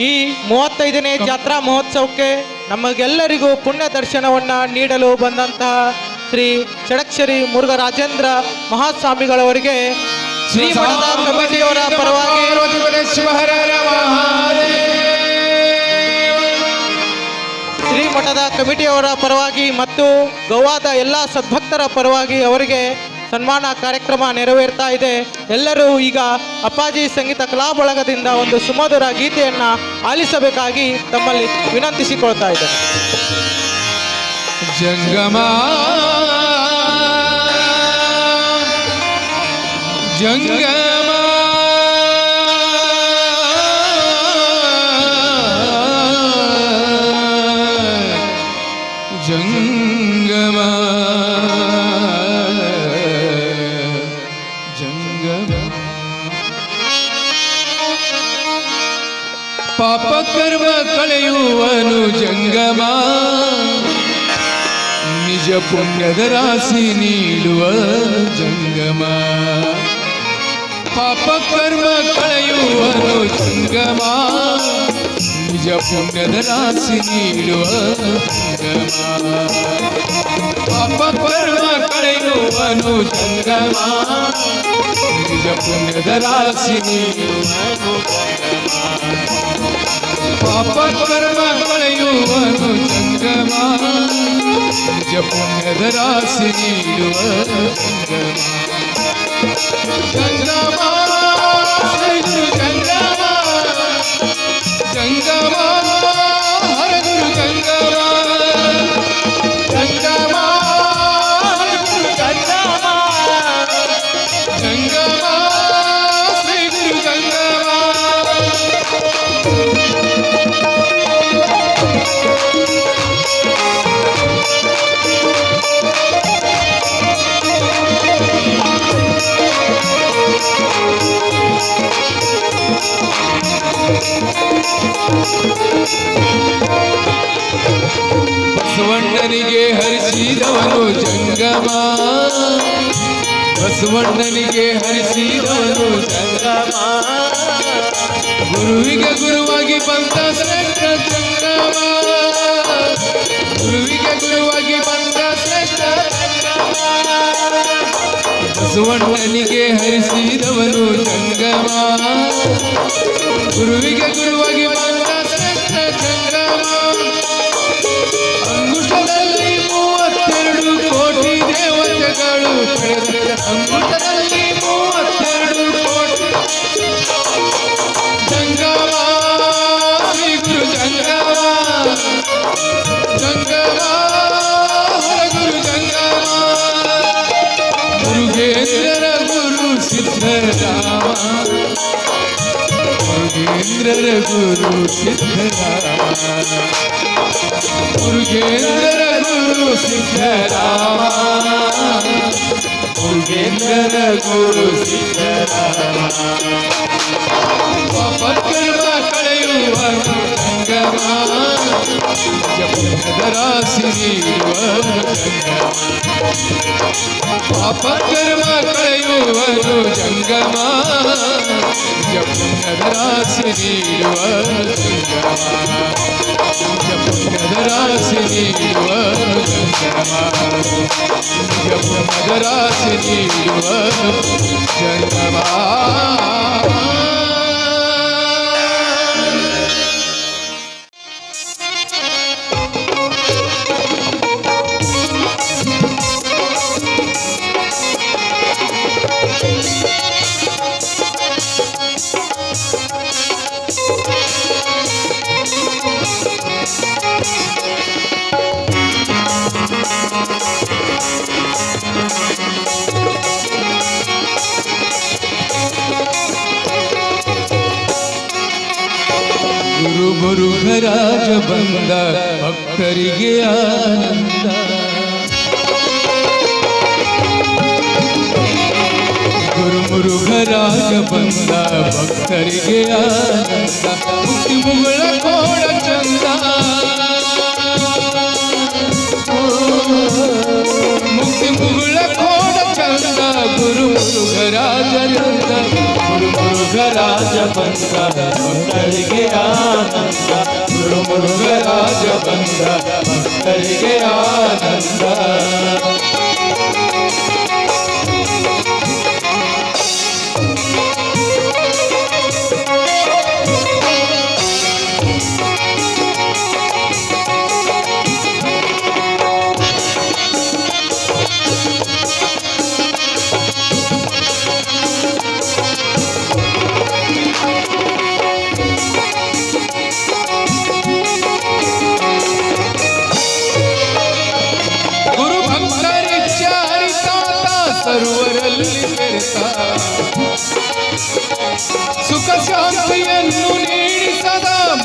ಈ ಮೂವತ್ತೈದನೇ ಜಾತ್ರಾ ಮಹೋತ್ಸವಕ್ಕೆ ನಮಗೆಲ್ಲರಿಗೂ ಪುಣ್ಯ ದರ್ಶನವನ್ನ ನೀಡಲು ಬಂದಂತಹ ಶ್ರೀ ಷಡಕ್ಷರಿ ಮುರುಘರಾಜೇಂದ್ರ ಮಹಾಸ್ವಾಮಿಗಳವರಿಗೆ ಶ್ರೀ ಕಮಿಟಿಯವರ ಪರವಾಗಿ ಶ್ರೀಮಠದ ಕಮಿಟಿಯವರ ಪರವಾಗಿ ಮತ್ತು ಗೋವಾದ ಎಲ್ಲ ಸದ್ಭಕ್ತರ ಪರವಾಗಿ ಅವರಿಗೆ ಸನ್ಮಾನ ಕಾರ್ಯಕ್ರಮ ನೆರವೇರ್ತಾ ಇದೆ. ಎಲ್ಲರೂ ಈಗ ಅಪ್ಪಾಜಿ ಸಂಗೀತ ಕಲಾ ಬಳಗದಿಂದ ಒಂದು ಸುಮಧುರ ಗೀತೆಯನ್ನ ಆಲಿಸಬೇಕಾಗಿ ತಮ್ಮಲ್ಲಿ ವಿನಂತಿಸಿಕೊಳ್ತಾ ಇದ್ದಾರೆ ಜಂಗಮ ಜಂಗಮ. ಪುಣ್ಯದ ರಾಶಿ ನೀಡುವ ಜಂಗಮ ಪಾಪ ಕರ್ಮ ಕಳೆಯುವನು ಜಂಗಮ ನಿಜ ಪುಣ್ಯದ ರಾಶಿ ನೀಡುವ ಜಂಗಮ ಪಾಪ ಕರ್ಮ ಕಳೆಯುವನು ಜಂಗಮ ನಿಜ ಪುಣ್ಯದ ರಾಶಿ ನೀಡುವನು ಪಾಪ પાપ કર્મ કળયુવનો ચંદ્રમા જ પુણ્ય ધરાશિ નીડુવ ચંદ્રમા ચંદ્રમા ચંદ્રમા હર ગુરુ ચંદ્રમા ಬಸವಣ್ಣನಿಗೆ ಹರಿಸಿದವನು ಸಂಗಮ ಗುರುವಿಗೆ ಗುರುವಾಗಿ ಬಂದ ಶ್ರೇಷ್ಠ ಸಂಗಮ ಗುರುವಿಗೆ ಗುರುವಾಗಿ ಬಂದ ಶ್ರೇಷ್ಠ ಬಸವಣ್ಣನಿಗೆ ಹರಿಸಿದವನು ಸಂಗಮ ಗುರುವಿಗೆ ಗುರುವಾಗಿ ಬಂದ ಶ್ರೇಷ್ಠ ಸಂಗಮ ಅಂಗುಷ್ಟದಲ್ಲಿ ಮೂವತ್ತೆರಡು ಕೋಟಿ ದೇವತೆಗಳು ಪಡೆದ गुरुगेंद्र गुरु सिद्धराम गुरुगेंद्र गुरु सिद्धराम गुरुगेंद्र गुरु सिद्धराम वापस कर्मा कळयुव गंगमा जप धरा श्री गंगमा અપકર્મા કયું જંગમા જપરાશિની જંગમા જપરાશિની જંગમા જપરાશિની જંગમા ಬಂದ ಭಕ್ತರಿಗೆ ಆನಂದ ಗುರು ಮುರುಘರಾಜ ಬಂದ ಭಕ್ತರಿಗೆ ಆನಂದ ಮುಕ್ತಿ ಮುಗಳ ಕೋಡ ಚಂದ ಕೋಡ ಚಂದ ಗುರು ಮುರುಘರಾಜರಿಂದ ಗುರು ಮುರುಘರಾಜ ಬಂದ ಭಕ್ತರಿಗೆ ಆನಂದ ಗುರು ಮುರುಘರಾಜ ಬಂದ ಭಕ್ತರಿಗೆ ಆನಂದ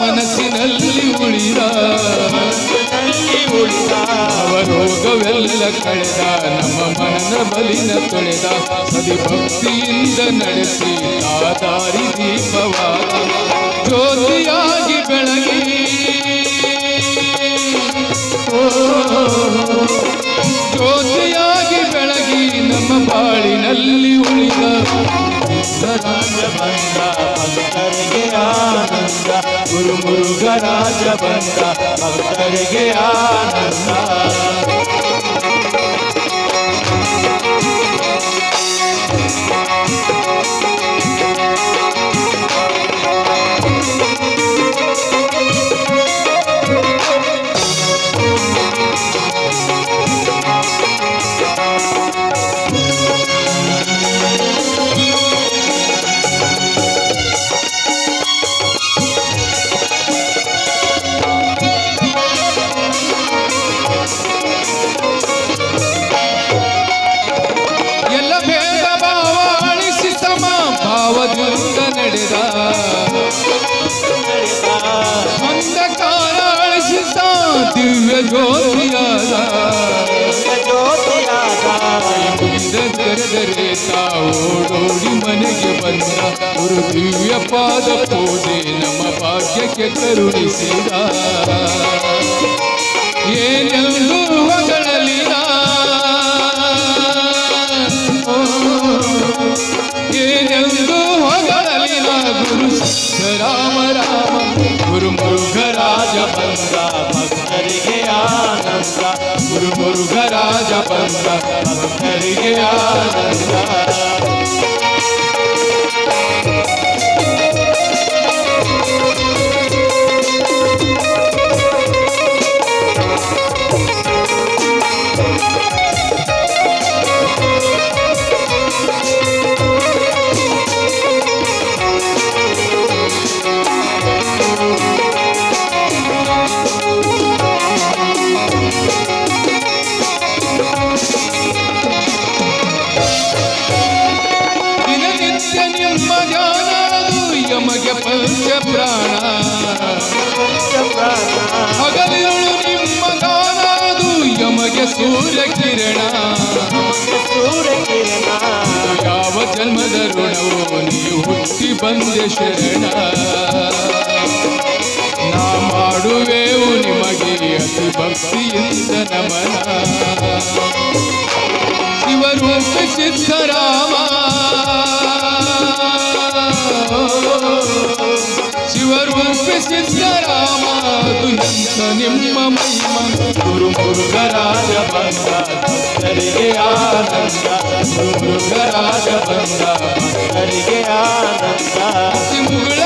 ಮನಸ್ಸಿನಲ್ಲಿ ಉಳಿದ ಅವರೋಗವೆಲ್ಲ ಕಳೆದ ನಮ್ಮ ಮನನ ಬಲಿನ ತೊಳೆದ ಸದಿ ಭಕ್ತಿಯಿಂದ ನಡೆಸಿ ಆಧಾರಿ ದೀಪವ. ದೀಪವಾದ ಜ್ಯೋತಿಯಾಗಿ ಬೆಳಗಿ. ಜ್ಯೋತಿಯಾಗಿ ಬೆಳಗಿ ನಮ್ಮ ಬಾಳಿನಲ್ಲಿ ಉಳಿದ ಸದಾ ಬಂದ ಗುರು ಮುರುಘರಾಜ ಬಂದ ಭಕ್ತರಿಗೆ ಆನಂದ. ಜ್ಯೋತಿಯಾದ ಮುಂದೆ ತೆರೆದರೆ ತಾವೋಡೋಡಿ ಮನೆಗೆ ಬಂದ ಗುರು ದಿವ್ಯ ಪಾದ ಪೂಜೆ ನಮ್ಮ ಭಾಗ್ಯಕ್ಕೆ ಕರುಣಿಸಿದ. ಏನೆಂದು मंगराज बंदा मंगल ज्ञान ಪಂಚ ಪ್ರಾಣ ಹಗಲಿರುಳು ನಿಮ್ಮ ಗಾನದು ಯಮಗೆ ಸೂರ್ಯ ಕಿರಣ. ಯಾವ ಜನ್ಮದ ಋಣವು ನೀವು ಹುಟ್ಟಿ ಬಂದೆ ಶರಣ. ನಾ ಮಾಡುವೆವು ನಿಮಗೆ ಅತಿ ಭಕ್ತಿಯಿಂದ ನಮನ. ಶಿವರೂಪ ಸಿದ್ಧರಾಮ. ಶಿವರೂಪ ಸಿದ್ಧರಾಮ ಅದು ಎಂತ ನಿಮ್ಮ ಮಹಿಮ ಗುರು ಮುರುಘರಾಜ ಬಂದ ಭಕ್ತರಿಗೆ ಆನಂದ ಗುರು ಮುರುಘರಾಜ ಬಂದ ಭಕ್ತರಿಗೆ ಆನಂದ ಮುಗಳ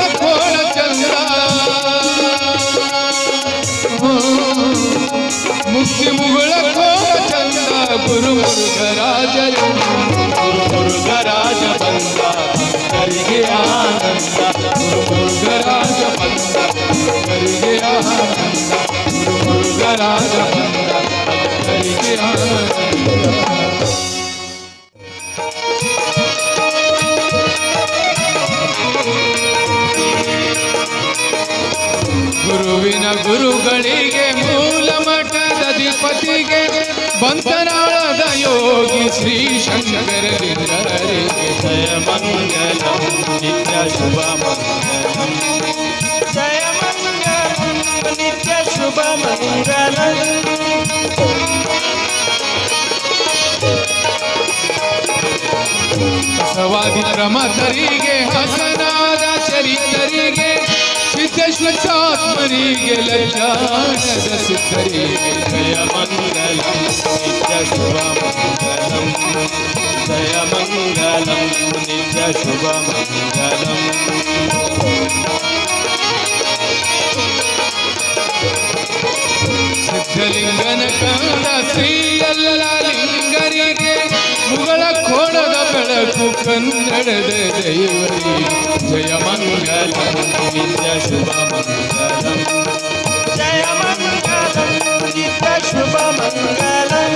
ಗುರುವಿನ ಗುರುಗಳಿಗೆ ಮೂಲ ಮಠದ ಅಧಿಪತಿಗೆ ಬಂತನಾಳದ ಯೋಗಿ ಶ್ರೀ ಶಂಕರಲಿಂಗರಿಗೆ ಜಯ ಮಂಗಲಂ ನಿತ್ಯ ಶುಭ ಮಂಗಲಂ ಜಯ ಮಂಗಲಂ ನಿತ್ಯ ಶುಭ ಮಂಗಲಂ ಬಸವಾದಿ ಪ್ರಮತರಿಗೆ ಹಸನಾದ कृष्ण चापरी गेल चारस करी दया मंगलम नित्य शुभ मंगलम दया मंगलम नित्य शुभ मंगलम सिद्धलिंगन का ಕನ್ನಡದ ದೈವರಿ ಜಯ ಮಂಗಲ ಮಂಗಲಂ ನಿತ್ಯ ಶುಭ ಮಂಗಲಂ ಜಯ ಮಂಗಲಂ ನಿತ್ಯ ಶುಭ ಮಂಗಲಂ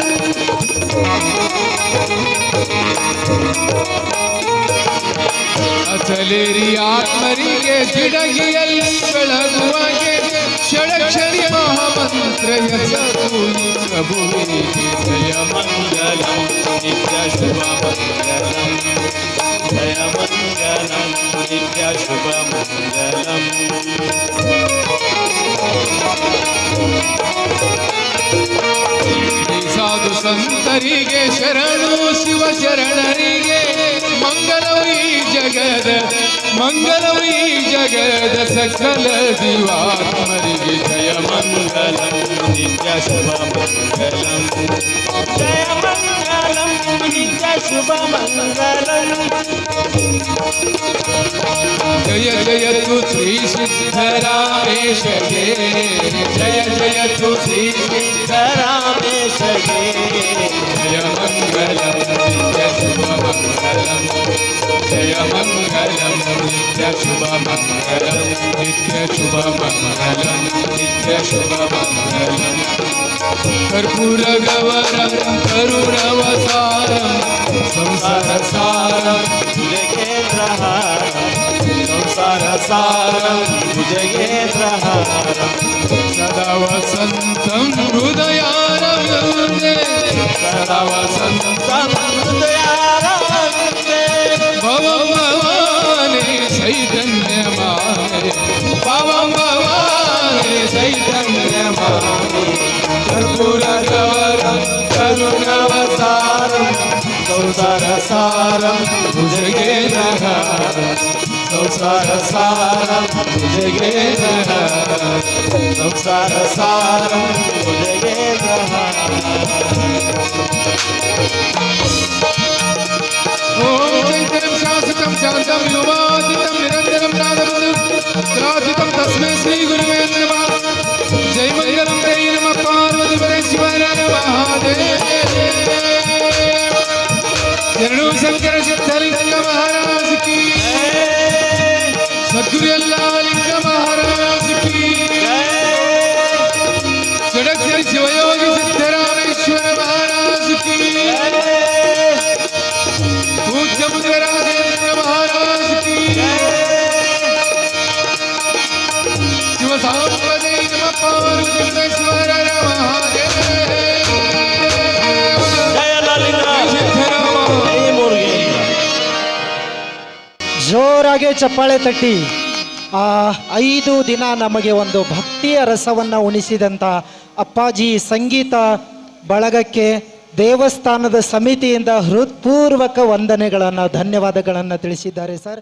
ಅಚಲೇರಿ ಆತ್ಮರಿಗೆ ಜಿಡಗಿಯಲ್ಲಿ ಬೆಳಗುವಾಗೆ ಷಡಕ್ಷರಿ ಮಹಾಮಂತ್ರ ಹೆಸರು ಈ ಪ್ರಭುವಿಗೆ ಜಗದ ಮಂಗಲವು ಈ ಜಗದ ಸಕಲ ದಿವಾತ್ಮರಿಗೆ ಜಯ ಮಂಗಲ ಮಂಗಲಂ ನಿತ್ಯ ಶುಭ ಮಂಗಲಂ ಜಯ ಮಂಗಲಂ ನಿತ್ಯ ಶುಭ ಮಂಗಲಂ ಜಯ ಜಯತು ಶ್ರೀ ಸಿದ್ಧರಾಮೇಶಗೆ ಜಯ ಜಯತು ಶ್ರೀ ರಾಮೇಶಗೆ ಜಯ ಮಂಗಲಂ मङ्गलम् नित्यशुभमङ्गलम् नित्यशुभमङ्गलम् नित्यशुभमङ्गलम् कर्पूरगवरं करुणवसारं संसारसारं संसारसारं भुजगेन्द्रहारं सदा वसन्तं हृदयारं सदा वसन्तं हृदयार चैतन्य मारे पवन भवारे चैतन्य सारम भुजगे नह संसार सारम भुजगे नह Oh ശാന്തം യുവാതിതം നിരന്തരം നാദമുദം ശ്രാധിതം തസ്മേ ശ്രീ ഗുരുവേ നമ. ജയമംഗലം തേ നമ പാർവതി പരശിവന ശരണു ശങ്കര ശക്തലിംഗ മഹാരാജിക്ക് സദ്ഗുരു എല്ലാ ಜೋರಾಗಿ ಚಪ್ಪಾಳೆ ತಟ್ಟಿ. ಆ ಐದು ದಿನ ನಮಗೆ ಒಂದು ಭಕ್ತಿಯ ರಸವನ್ನು ಉಣಿಸಿದಂಥ ಅಪ್ಪಾಜಿ ಸಂಗೀತ ಬಳಗಕ್ಕೆ ದೇವಸ್ಥಾನದ ಸಮಿತಿಯಿಂದ ಹೃತ್ಪೂರ್ವಕ ವಂದನೆಗಳನ್ನು, ಧನ್ಯವಾದಗಳನ್ನು ತಿಳಿಸಿದ್ದಾರೆ ಸರ್.